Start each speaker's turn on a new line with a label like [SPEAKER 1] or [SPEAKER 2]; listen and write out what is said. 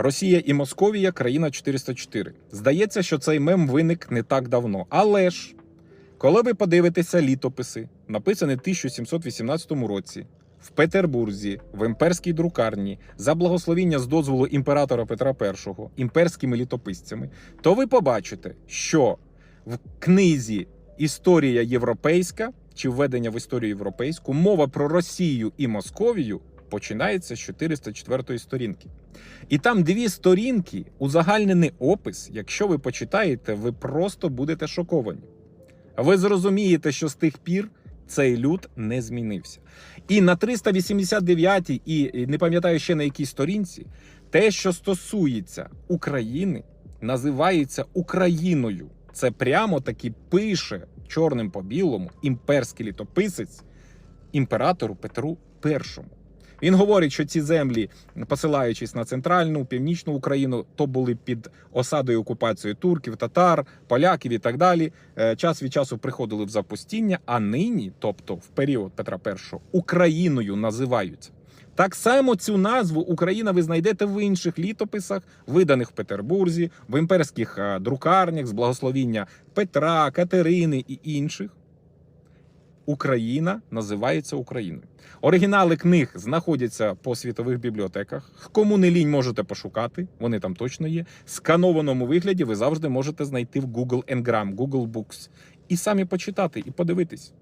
[SPEAKER 1] Росія і Московія країна 404. Здається, що цей мем виник не так давно. Але ж, коли ви подивитеся літописи, написані в 1718 році, в Петербурзі, в імперській друкарні, за благословіння з дозволу імператора Петра І, імперськими літописцями, то ви побачите, що в книзі Історія європейська чи введення в історію європейську мова про Росію і Московію починається з 404 сторінки. І там дві сторінки, узагальнений опис. Якщо ви почитаєте, ви просто будете шоковані. Ви зрозумієте, що з тих пір цей люд не змінився. І на 389 і і не пам'ятаю ще на якій сторінці, те, що стосується України, називається Україною. Це прямо таки пише чорним по білому імперський літописець імператору Петру І. Він говорить, що ці землі, посилаючись на центральну, північну Україну, то були під осадою окупацією турків, татар, поляків і так далі. Е, Час від часу приходили в запустіння, а нині, тобто в період Петра І, Україною називаються. Так само цю назву Україна ви знайдете в інших літописах, виданих в Петербурзі, в імперських е, друкарнях з благословіння Петра, Катерини і інших. Україна називається Україною. Оригінали книг знаходяться по світових бібліотеках. Кому не лінь можете пошукати, вони там точно є. В Сканованому вигляді ви завжди можете знайти в Google Engram, Google Books і самі почитати і подивитись.